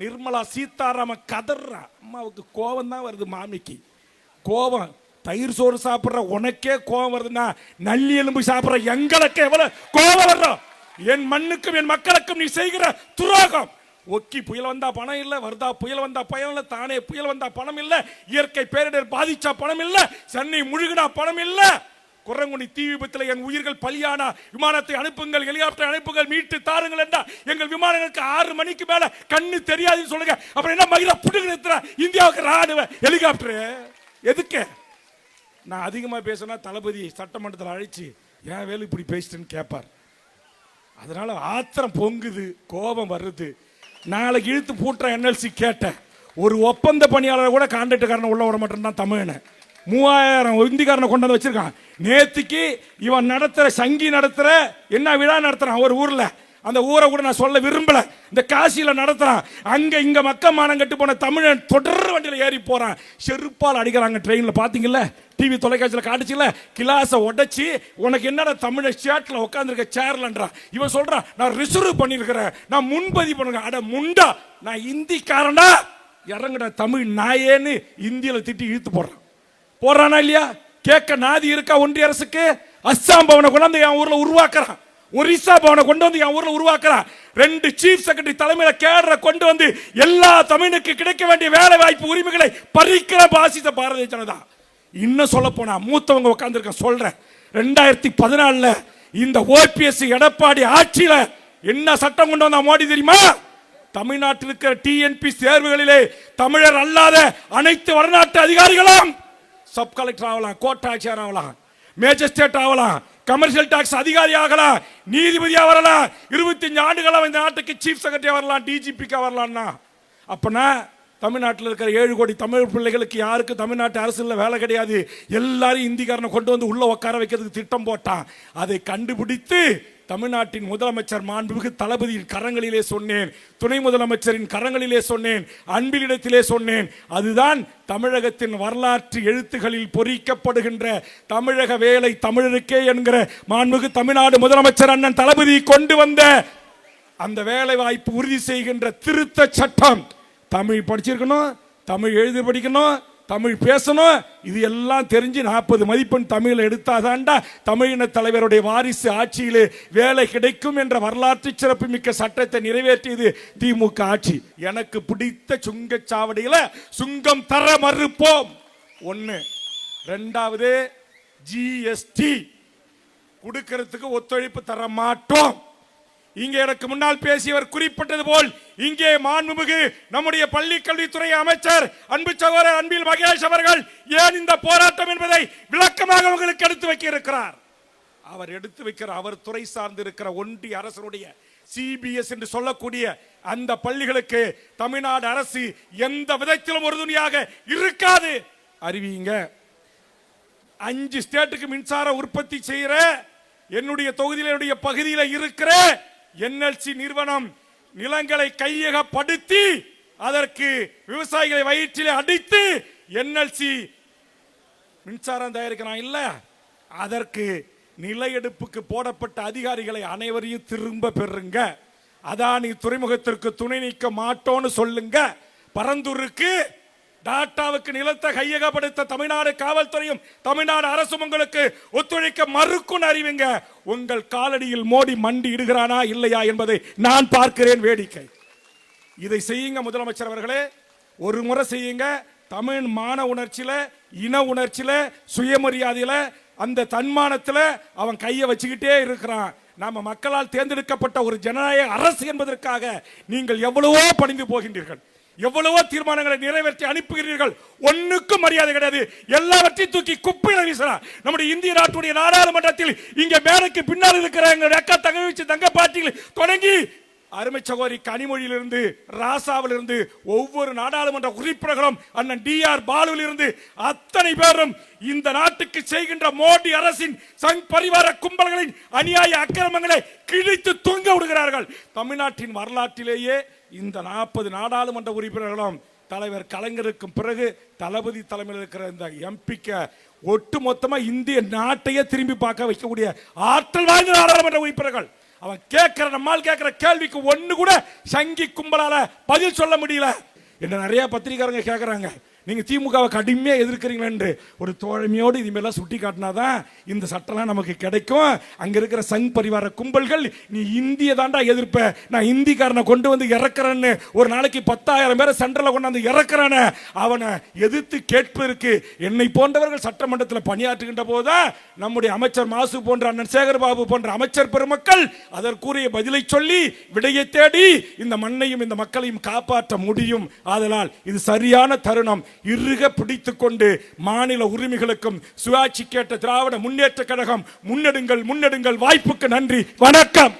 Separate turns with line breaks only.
நிர்மலா சீதாராம கதறா அம்மாவுக்கு கோபம் தான் வருது மாமிக்கு. கோபம் தயிர் சோறு சாப்பிட்ற உனக்கே கோபம் வருதுன்னா நல்லி எலும்பு சாப்பிட்ற எங்களுக்கு எவ்வளோ கோபம் வர்றோம் என் மண்ணுக்கும் என் மக்களுக்கும் நீ செய்கிற துரோகம். ஒக்கி புயல் வந்தா பணம் இல்லை வருதா புயல் வந்தா பயம் இல்லை தானே புயல் வந்தா பணம் இல்லை இயற்கை பேரிடர் பாதிச்சா பணம் இல்லை சென்னை முழுகினா பணம் இல்லை. குரங்குனி தீ விபத்தில் என் உயிர்கள் பலியானா? விமானத்தை அனுப்புங்கள் ஹெலிகாப்டர் அனுப்புங்கள் மீட்டு தாருங்கள் என்றா. எங்கள் விமானங்களுக்கு ஆறு மணிக்கு மேல கண்ணு தெரியாதுன்னு சொல்லுங்க. அப்புறம் என்ன மகிழ புடுங்க இந்தியாவுக்கு ராணுவ ஹெலிகாப்டர். எதுக்கு? நான் அதிகமாக பேசினா தளபதி சட்டமன்றத்தில் அழைச்சி ஏன் வேலை இப்படி பேசிட்டேன்னு கேட்பார் அதனால ஆத்திரம் பொங்குது கோபம் வருது. நாளைக்கு இழுத்து பூட்டுற என்எல்சி கேட்டேன். ஒரு ஒப்பந்த பணியாளரை கூட கான்ட்ராக்டுக்காரன் உள்ள விட மாட்டேன் தமிழனை. மூவாயிரம் இந்திக்காரனை கொண்டு வந்து வச்சிருக்கான். நேத்திக்கு இவன் நடத்துற சங்கி நடத்துற என்ன விழா நடத்துறான் ஒரு ஊர்ல. அந்த ஊரை கூட நான் சொல்ல விரும்பல. இந்த காசியில நடத்துறான். அங்க இங்க மக்க மானம் கட்டு போன தமிழன் தொடர் வண்டியில ஏறி போறான். செருப்பால் அடிக்கிறாங்க ட்ரெயின்ல பாத்தீங்கல்ல? டிவி தொலைக்காட்சியில் காட்டுச்சுல? கிளாஸை உடைச்சி உனக்கு என்னடா தமிழ ஷர்ட்ல உட்காந்துருக்க சேர்லன்றான் இவன் சொல்றான் நான் ரிசர்வ் பண்ணியிருக்கிறேன். நான் முன்பதிவு பண்ணுங்க அட முண்டா! நான் இந்திக்காரனா இறங்குட தமிழ் நாயேன்னு இந்தியில திட்டி இழுத்து போடுறான். போடுறானா இல்லையா? கேட்க நாதி இருக்கா ஒன்றிய அரசுக்கு? அஸ்ஸாம் பவனை கொண்டாந்து என் ஊர்ல உருவாக்குறான். ஒரிசா பவனை கொண்டு வந்து என் ஊர்ல உருவாக்குறான். ரெண்டு சீஃப் செக்ரட்டரி தலைமையில கேடரை கொண்டு வந்து எல்லா தமிழுக்கு கிடைக்க வேண்டிய வேலை வாய்ப்பு உரிமைகளை பறிக்கிற பாசித பாரதிய ஜனதா. இன்னும் சொல்ல போனா மூத்தவங்க உட்காந்துருக்க சொல்றேன். ரெண்டாயிரத்தி பதினாலுல இந்த ஓபிஎஸ் எடப்பாடி ஆட்சியில என்ன சட்டம் கொண்டு வந்தா மோடி தெரியுமா? தமிழ்நாட்டில் இருக்கிற டிஎன்பி தேர்வுகளிலே தமிழர் அல்லாத அனைத்து வடநாட்டு அதிகாரிகளும் சப் கலெக்டர் ஆகலாம் கோர்ட் ஆட்சியர் ஆகலாம் மேஜிஸ்ட்ரேட் ஆகலாம் கமர்ஷியல் டாக்ஸ் அதிகாரி ஆகலாம் நீதிபதியாக வரலாம் இருபத்தஞ்சு ஆண்டுகளாக இந்த நாட்டுக்கு சீஃப் செக்ரட்டரியா வரலாம் டிஜிபிக்காக வரலாம்னா அப்போனா தமிழ்நாட்டில் இருக்கிற ஏழு கோடி தமிழ் பிள்ளைகளுக்கு யாருக்கு தமிழ்நாட்டு அரசில் வேலை கிடையாது? எல்லாரும் இந்திக்காரனை கொண்டு வந்து உள்ளே உட்கார வைக்கிறதுக்கு திட்டம் போட்டான். அதை கண்டுபிடித்து தமிழ்நாட்டின் முதலமைச்சர் மாண்புமிகு தளபதியின் கரங்களிலே சொன்னேன். துணை முதலமைச்சரின் கரங்களிலே சொன்னேன். அன்பிலிடத்திலே சொன்னேன். அதுதான் தமிழகத்தின் வரலாற்று எழுத்துகளில் பொறிக்கப்படுகின்ற தமிழக வேலை தமிழருக்கே என்கிற மாண்புமிகு தமிழ்நாடு முதலமைச்சர் அண்ணன் தளபதி கொண்டு வந்த அந்த வேலை வாய்ப்பு உறுதி செய்கின்ற திருத்த சட்டம். தமிழ் படிச்சிருக்கணும் தமிழ் எழுதி படிக்கணும் தமிழ் பேசணும். இது எல்லாம் தெரிஞ்சு நாற்பது மதிப்பெண் தமிழில் எடுத்தாதாண்டா தமிழின தலைவருடைய வாரிசு ஆட்சியிலே வேலை கிடைக்கும் என்ற வரலாற்று சிறப்புமிக்க சட்டத்தை நிறைவேற்றியது திமுக ஆட்சி. எனக்கு பிடித்த சுங்கச்சாவடியில் சுங்கம் தர மறுப்போம். ஒன்று ரெண்டாவது ஜிஎஸ்டி கொடுக்கறதுக்கு ஒத்துழைப்பு தர மாட்டோம். இங்கே எனக்கு முன்னால் பேசியவர் குறிப்பிட்டது போல் இங்கே மாண்புமிகு நம்முடைய பள்ளி கல்வித்துறை அமைச்சர் அன்பு சகோதரர் அன்பில் மகேஷ் அவர்கள் ஏன் இந்த போராட்டம் என்பதை விளக்கமாக உங்களுக்கு எடுத்து வைக்க இருக்கிறார் அவர் எடுத்து வைக்கிற அவர் துறை சார்ந்து இருக்கிற ஒன்றிய அரசனுடைய சிபிஎஸ் என்று சொல்லக்கூடிய அந்த பள்ளிகளுக்கு தமிழ்நாடு அரசு எந்த விதத்திலும் உறுதுணையாக இருக்காது. அறிவியுங்க. அஞ்சு ஸ்டேட்டுக்கு மின்சார உற்பத்தி செய்யற என்னுடைய தொகுதியில் என்னுடைய பகுதியில் இருக்கிற என்எல்சி நிறுவனம் நிலங்களை கையகப்படுத்தி அதற்கு விவசாயிகளை வயிற்றிலே அடித்து என்எல்சி மின்சாரம் தயாரிக்கிறான் இல்ல? அதற்கு நிலையெடுப்புக்கு போடப்பட்ட அதிகாரிகளை அனைவரையும் திரும்ப பெறுங்க. அதானி துறைமுகத்திற்கு துணை நீக்க மாட்டோன்னு சொல்லுங்க. பரந்தூருக்கு டாட்டாவுக்கு நிலத்தை கையகப்படுத்த தமிழ்நாடு காவல்துறையும் தமிழ்நாடு அரசும் உங்களுக்கு ஒத்துழைக்க மறுக்கும் அறிவிங்க. உங்கள் காலடியில் மோடி மண்டி இடுகிறானா இல்லையா என்பதை நான் பார்க்கிறேன் வேடிக்கை. இதை செய்யுங்க முதலமைச்சர் அவர்களே. ஒரு முறை செய்யுங்க. தமிழ் மான உணர்ச்சியில இன உணர்ச்சியில சுயமரியாதையில அந்த தன்மானத்துல அவன் கையை வச்சுக்கிட்டே இருக்கிறான். நம்ம மக்களால் தேர்ந்தெடுக்கப்பட்ட ஒரு ஜனநாயக அரசு என்பதற்காக நீங்கள் எவ்வளவோ பணிந்து போகின்றீர்கள். எவ்வளவோ தீர்மானங்களை நிறைவேற்றி அனுப்புகிறீர்கள். ஒண்ணுக்கும் மரியாதை கிடையாது. எல்லாவற்றையும் தூக்கி குப்பையில வீசலாம். நம்முடைய இந்திய நாட்டுடைய நாடாளுமன்றத்தில் இங்க மேலுக்கு பின்னால் இருக்கிற எங்களுடைய அக்கா தங்கச்சி தங்க பாட்டிகள் தொடங்கி அருமை சகோதரி கனிமொழியிலிருந்து ராசாவிலிருந்து ஒவ்வொரு நாடாளுமன்ற உறுப்பினர்களும் அண்ணன் டி ஆர் பாலுவிலிருந்து அத்தனை பேரும் இந்த நாட்டுக்கு செய்கின்ற மோடி அரசின் சங் பரிவார கும்பல்களின் அநியாய அக்கிரமங்களை கிழித்து தொங்க விடுகிறார்கள். தமிழ்நாட்டின் வரலாற்றிலேயே இந்த நாற்பது நாடாளுமன்ற உறுப்பினர்களும் தலைவர் கலைஞருக்கும் பிறகு தளபதி தலைமையில் இருக்கிற இந்த எம்பிக்க ஒட்டு மொத்தமாக இந்திய நாட்டையே திரும்பி பார்க்க வைக்கக்கூடிய ஆற்றல் வாய்ந்த நாடாளுமன்ற உறுப்பினர்கள். அவன் கேட்கிற நம்மால் கேட்கிற கேள்விக்கு ஒன்று கூட சங்கி கும்பலால் பதில் சொல்ல முடியல. என்ன நிறைய பத்திரிக்காரங்க கேட்குறாங்க நீங்கள் திமுகவை கடுமையாக எதிர்க்கிறீங்களா ஒரு தோழமையோடு இதுமாரிலாம் சுட்டி காட்டினாதான் இந்த சட்டம்லாம் நமக்கு கிடைக்கும். அங்கே இருக்கிற சங் பரிவார கும்பல்கள் நீ இந்திய தாண்டா எதிர்ப்ப. நான் இந்திக்காரனை கொண்டு வந்து இறக்குறேன்னு ஒரு நாளைக்கு பத்தாயிரம் பேரை சென்டரில் கொண்டாந்து இறக்குறானே அவனை எதிர்த்து கேட்பதற்கு என்னை போன்றவர்கள் சட்டமன்றத்தில் பணியாற்றுகின்ற போதுதான் நம்முடைய அமைச்சர் மாசு போன்ற அண்ணன் சேகர்பாபு போன்ற அமைச்சர் பெருமக்கள் அதற்குரிய பதிலை சொல்லி விடையை தேடி இந்த மண்ணையும் இந்த மக்களையும் காப்பாற்ற முடியும். ஆதலால் இது சரியான தருணம். இறுக பிடித்து கொண்டு மாநில உரிமைகளுக்கும் சுயாட்சி கேட்ட திராவிட முன்னேற்ற கழகம் முன்னெடுங்கள் முன்னெடுங்கள். வாய்ப்புக்கு நன்றி. வணக்கம்.